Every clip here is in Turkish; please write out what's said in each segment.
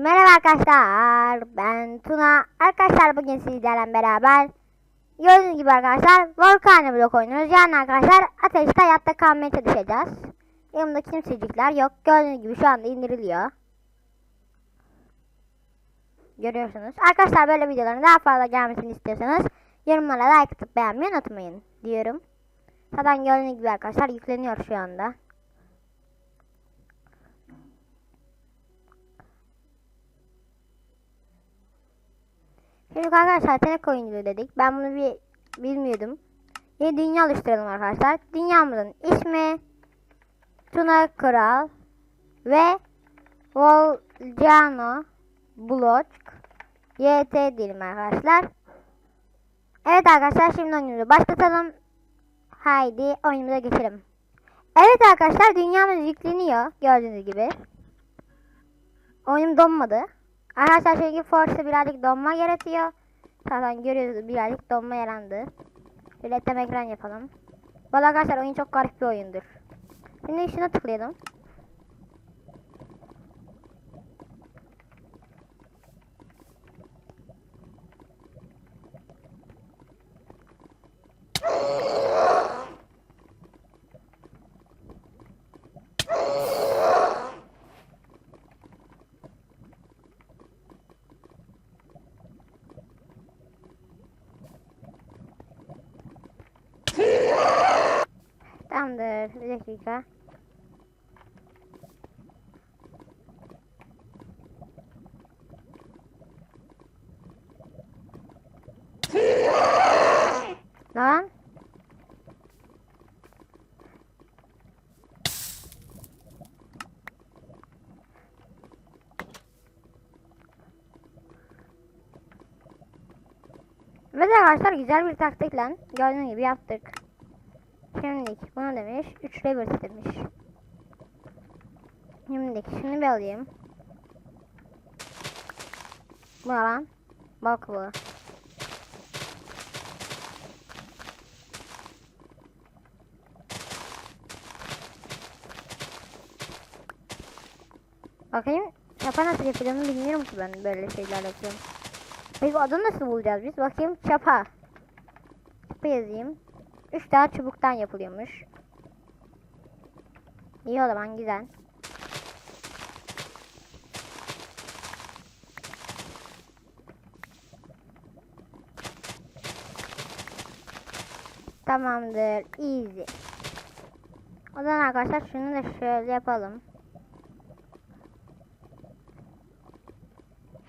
Merhaba arkadaşlar. Ben Tuna. Arkadaşlar bugün sizlerle beraber gördüğünüz gibi arkadaşlar Volcano blok oynuyoruz. Yani arkadaşlar ateşte hayatta kalmaya çalışacağız. Yanımda kimsecikler yok. Gördüğünüz gibi şu anda indiriliyor. Görüyorsunuz. Arkadaşlar böyle videoların daha fazla gelmesini istiyorsanız yorumlara like atıp beğenmeyi unutmayın diyorum. Zaten gördüğünüz gibi arkadaşlar yükleniyor şu anda. Şimdi arkadaşlar tenek oyuncu dedik. Ben bunu bir bilmiyordum. Yeni dünya oluşturalım arkadaşlar. Dünyamızın ismi Tuna Kral ve Volcano Block YT diyelim arkadaşlar. Evet arkadaşlar şimdi oyunumuzu başlatalım. Haydi oyunumuza geçelim. Evet arkadaşlar dünyamız yükleniyor gördüğünüz gibi. Oyunum donmadı. Arkadaşlar çünkü Force'da birazcık donma yaratıyor. Zaten görüyoruz birazcık donma yarandı. Üretim ekran yapalım. Valla arkadaşlar oyun çok garip bir oyundur. Şimdi şuna tıklayalım. Tamamdır. Bir dakika. Lan. Ve de arkadaşlar güzel bir taktikle gördüğünüz gibi yaptık. Şimdi bunu demiş. 3 level demiş. Şimdi şunu bir alayım. Bu lan? Bak bu. Bakayım. Çapa nasıl yapacağımı bilmiyorum ki ben böyle şeyler yapıyorum. Peki adını nasıl bulacağız biz? Bakayım çapa. Çapa yazayım. 3 tane çubuktan yapılıyormuş. İyi o zaman güzel. Tamamdır. Easy. O zaman arkadaşlar şunu da şöyle yapalım.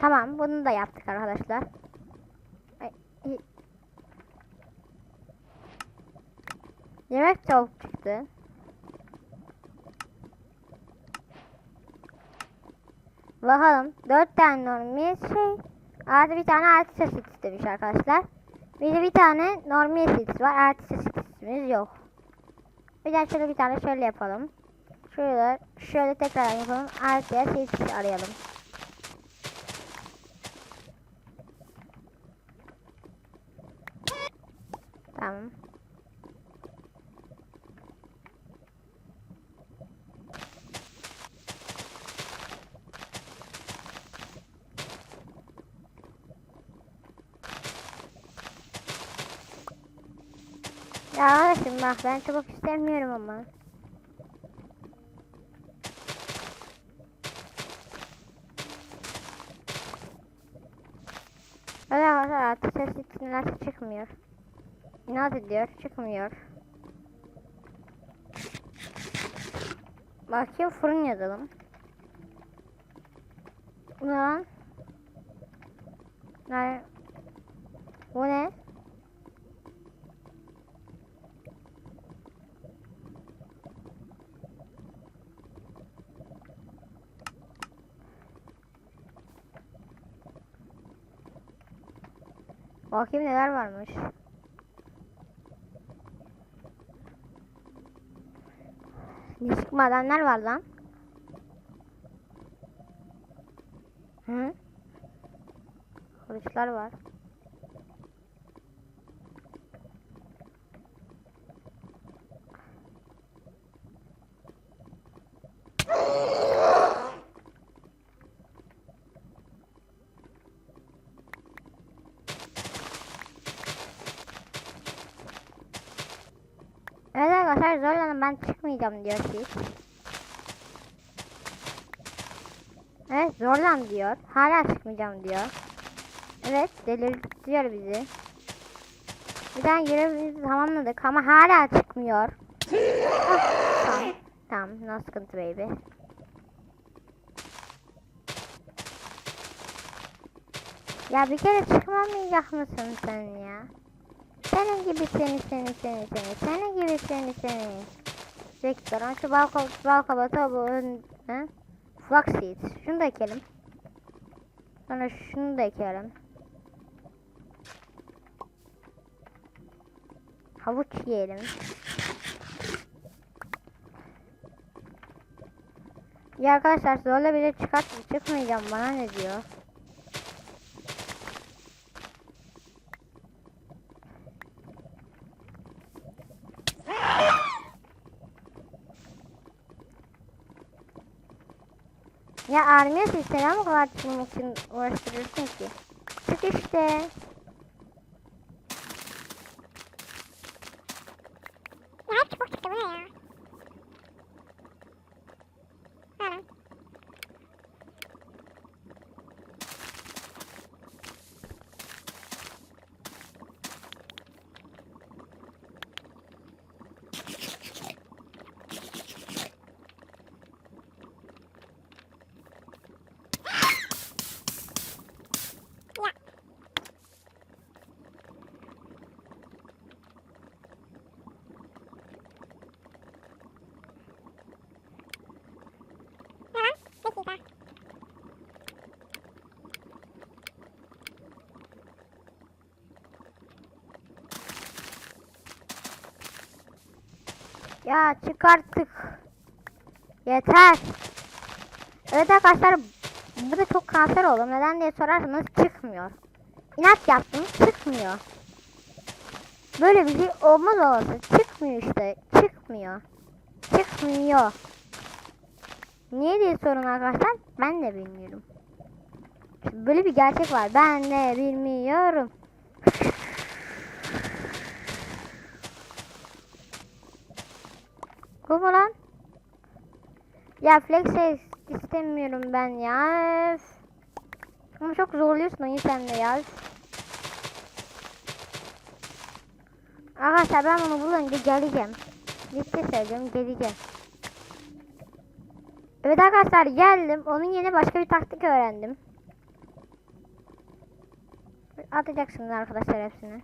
Tamam bunu da yaptık arkadaşlar. Yemek tavuk çıktı. Bakalım. Dört tane normal şey. Artı bir tane artist sit istemiş arkadaşlar. Bir bir tane normal sit var. Artist sitimiz yok. Bir de şöyle bir tane şöyle yapalım. Şöyle şöyle tekrar yapalım. Artist sit arayalım. Tamam. Ya arkadaşım bak ben çabuk istemiyorum ama. Öyle arkadaşlar artık ses isimler çıkmıyor. İnat ediyor çıkmıyor. Bakayım fırın yazalım. Bu ne lan? Ne? Bu ne? Bakayım neler varmış. Değişik madenler var lan. Hı? Kılıçlar var. Arkadaşlar zorlanın ben çıkmayacağım diyor siz. Evet zorlan diyor. Hala çıkmayacağım diyor. Evet delirtiyor bizi. Bir daha görevimizi tamamladık ama hala çıkmıyor. Ah, tamam. Tamam no sıkıntı baby. Ya bir kere çıkmamayacak mısın sen ya? Senin gibi seni seni seni seni senin gibi seni seni. Rektörün şu bal, kab- bal kabata bu ne? Flaxseed. Şunu da ekelim. Sonra şunu da ekelim. Havuç yiyelim. Ya arkadaşlar zorla bile çıkart çıkmayacağım bana ne diyor? Ya Armiye neden bu kadar için uğraştırıyorsun ki? Çık işte. Ya çubuk çıktı bu ne ya? Tamam. Ya. Dakika. Ya çık artık. Yeter. Evet arkadaşlar bu da çok kanser oldu. Neden diye sorarsanız çıkmıyor. İnat yaptım çıkmıyor. Böyle bir şey olmaz olası. Çıkmıyor işte. Çıkmıyor. Çıkmıyor. Niye diye sorun arkadaşlar ben de bilmiyorum. Böyle bir gerçek var. Ben de bilmiyorum. Bu mu lan? Ya flex istemiyorum ben ya. Ama çok zorluyorsun oyun sen de ya. Arkadaşlar ben bunu bulunca geleceğim. Ciddi söylüyorum geleceğim. Evet arkadaşlar geldim. Onun yerine başka bir taktik öğrendim. Atacaksınız arkadaşlar hepsini.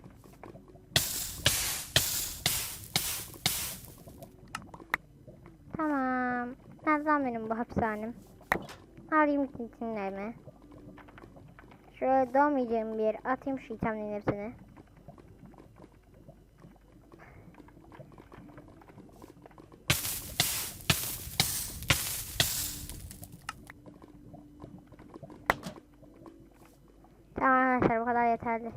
Tamam. Nereden benim bu hapishanem? Arayayım itemlerimi. Şöyle doğmayacağım bir yere atayım şu itemlerin hepsini. 大爷他的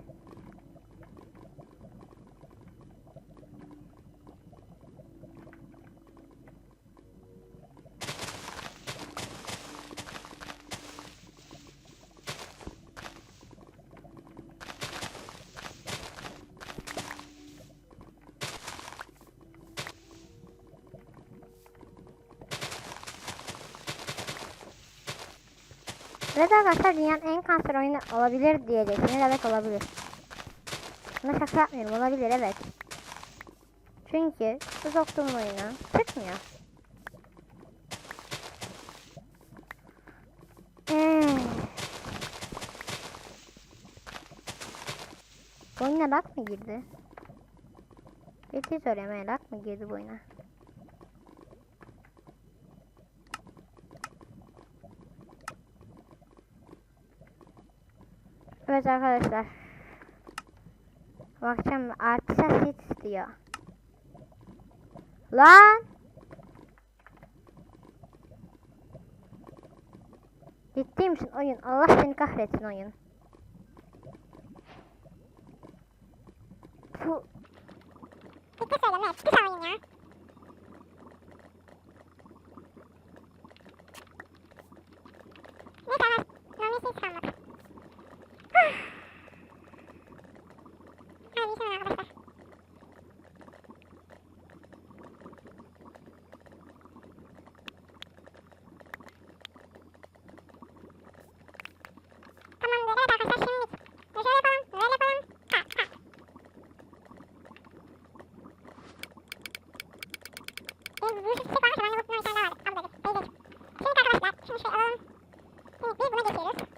Evet arkadaşlar dünyanın en kanser oyunu olabilir diyeceksiniz. Evet olabilir. Buna şaka yapmıyorum. Olabilir evet. Çünkü bu soktuğum oyuna çıkmıyor. Hmm. Bu oyuna lag mı girdi? Bir şey söyleyeyim. Lag mı girdi bu Evet arkadaşlar. Bakacağım artışa sit istiyor. Lan! Ciddi misin oyun? Allah seni kahretsin oyun. Fu Ciddi söylüyorum evet. Sen oyun ya. Şimdi büyük bir çiçek var. Hemen yumurtasından bir tane daha var. Tam böyle. Böyle. Şimdi arkadaşlar şimdi şöyle alalım. Şimdi biz buna geçiyoruz.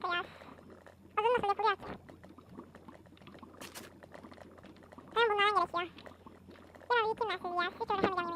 可呀啊我真的是不要钱但是我马上给他钱啊。先把礼品拿回家这周的话我们两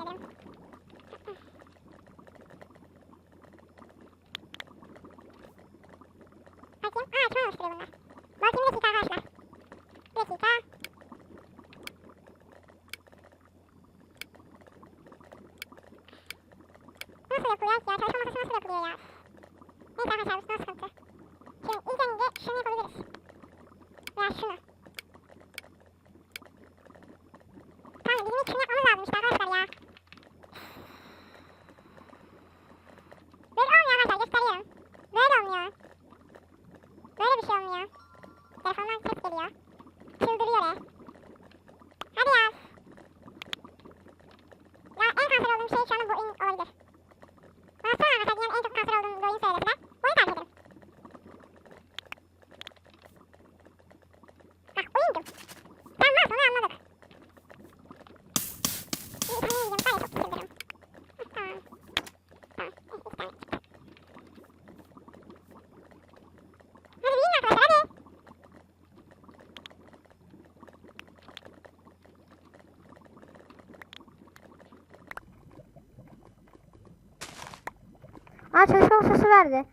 Aa çalışma sesi verdi.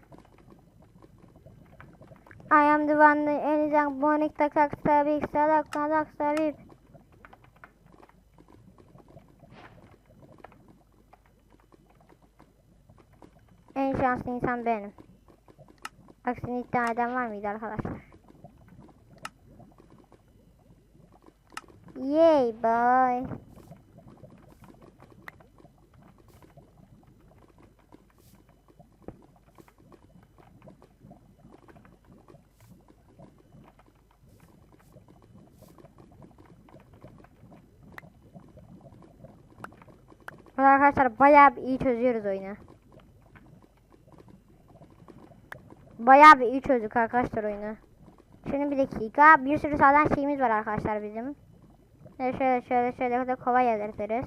I am the one that anything bonik takak sabik salak salak sabik. En şanslı insan benim. Aksini iddia eden var mıydı arkadaşlar? Yay boy. Burada arkadaşlar bayağı bir iyi çözüyoruz oyunu. Bayağı bir iyi çözdük arkadaşlar oyunu. Şimdi bir dakika. Bir sürü sağdan şeyimiz var arkadaşlar bizim. Şöyle şöyle şöyle şöyle de kova yazarız.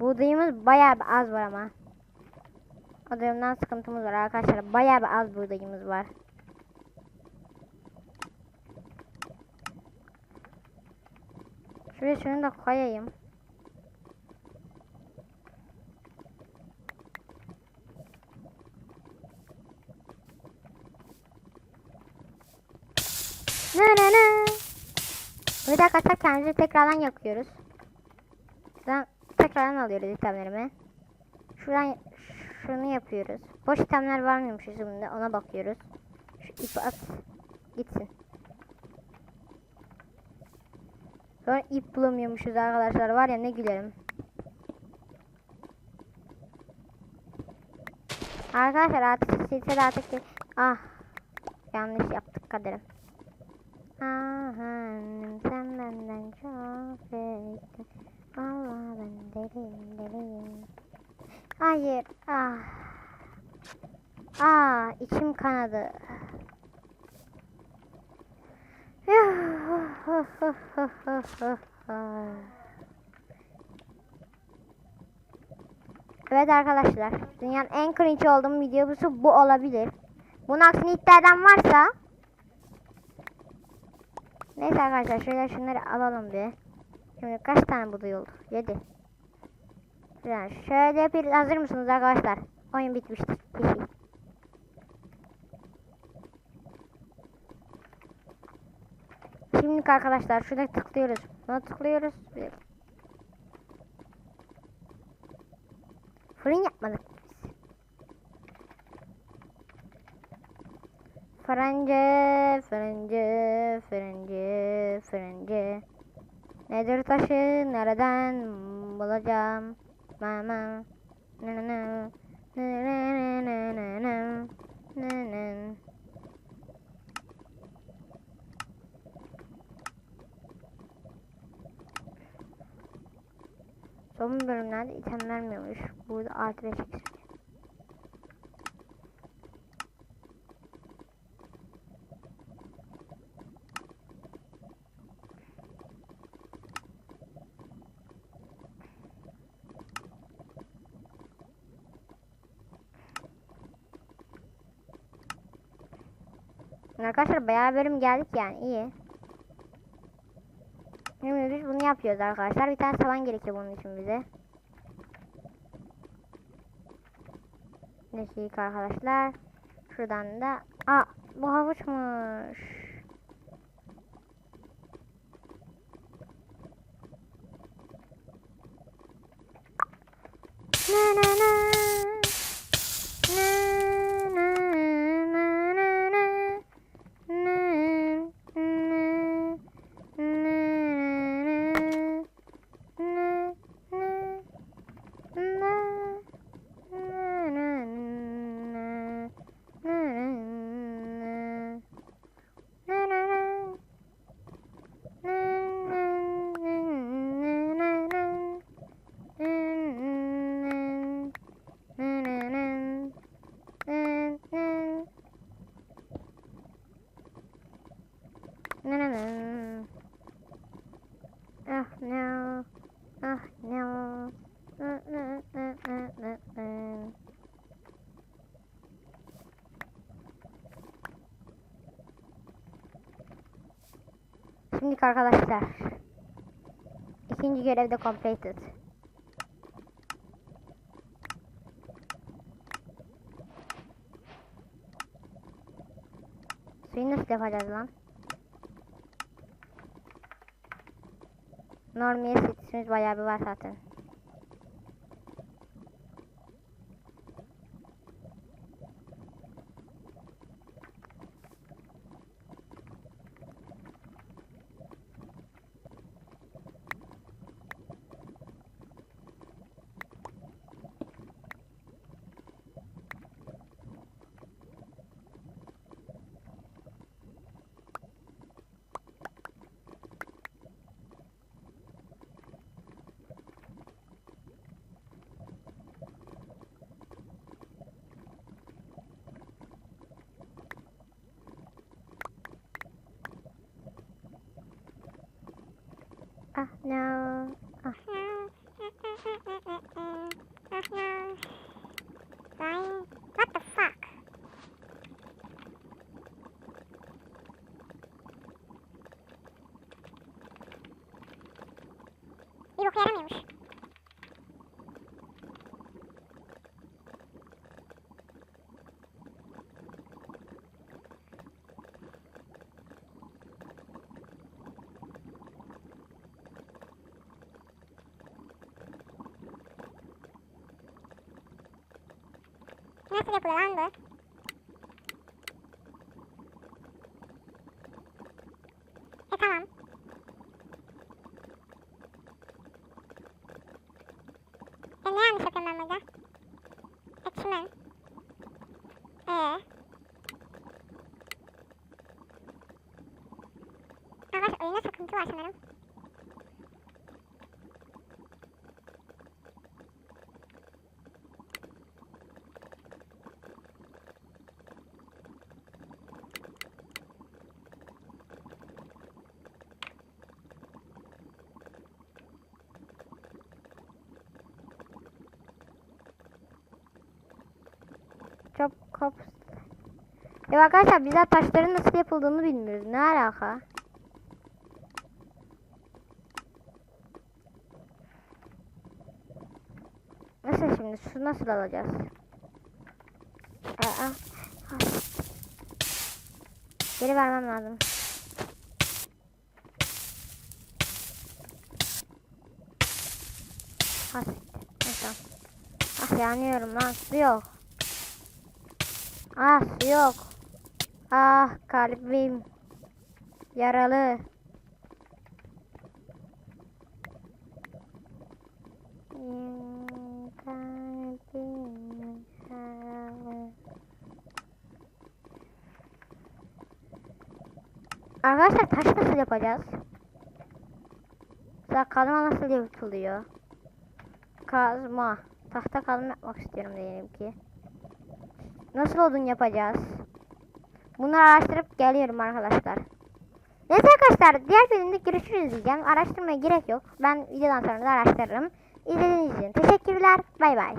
Buğdayımız bayağı bir az var ama. O durumdan sıkıntımız var arkadaşlar. Bayağı bir az buğdayımız var. Şuraya şunu da koyayım. Bir dakika tak kendimizi tekrardan yakıyoruz. Şuradan tekrardan alıyoruz itemlerimi. Şuradan şunu yapıyoruz. Boş itemler var mıymış yüzümde ona bakıyoruz. Şu ipi at. Gitsin. Sonra ip bulamıyormuşuz arkadaşlar. Var ya ne gülerim. Arkadaşlar artık silsile artık ah yanlış yaptık kaderim. Ahanım sen benden çok büyüktün. Valla ben deliyim deliyim. Hayır ah. Ah içim kanadı. Evet arkadaşlar, dünyanın en cringe olduğum videosu bu olabilir. Bunun aksini iddia eden varsa Neyse arkadaşlar şöyle şunları alalım bir. Şimdi kaç tane buğday oldu? 7. Yani şöyle yapıyoruz. Hazır mısınız arkadaşlar? Oyun bitmiştir. Şimdi arkadaşlar şurada tıklıyoruz. Buna tıklıyoruz. Fırın yapmadık biz. Fırıncı, fırıncı, fırıncı, fırıncı. Nedir taşı, nereden bulacağım? Mama. Son bölümlerde item vermiyormuş. Burada artı 5 x Arkadaşlar bayağı bölüm geldik yani iyi. Şimdi biz bunu yapıyoruz arkadaşlar. Bir tane savan gerekiyor bunun için bize. Dakika arkadaşlar. Şuradan da. Aa bu havuçmuş. Şimdi arkadaşlar. ikinci görev de completed. Suyu nasıl yapacağız lan? Normiye sitesimiz bayağı bir var zaten. Ah no. Ah. What the fuck? Bir boku yaramıyormuş. Nasıl yapılıyor lan bu? E tamam. E ne yanlış yapıyorum ben burada? E çimen. Ee. Arkadaş oyunda sıkıntı var sanırım. Kop. Ya arkadaşlar biz daha taşların nasıl yapıldığını bilmiyoruz. Ne alaka? Nasıl şimdi? Su nasıl alacağız? Aa. Geri vermem lazım. Ah. Ah yanıyorum lan. Su yok. Ah yok. Ah kalbim yaralı. Arkadaşlar taş nasıl yapacağız? Mesela kazma nasıl yapılıyor? Kazma. Tahta kazma yapmak istiyorum diyelim ki. Nasıl odun yapacağız? Bunları araştırıp geliyorum arkadaşlar. Neyse arkadaşlar diğer bölümde görüşürüz diyeceğim. Araştırmaya gerek yok. Ben videodan sonra da araştırırım. İzlediğiniz için teşekkürler. Bay bay.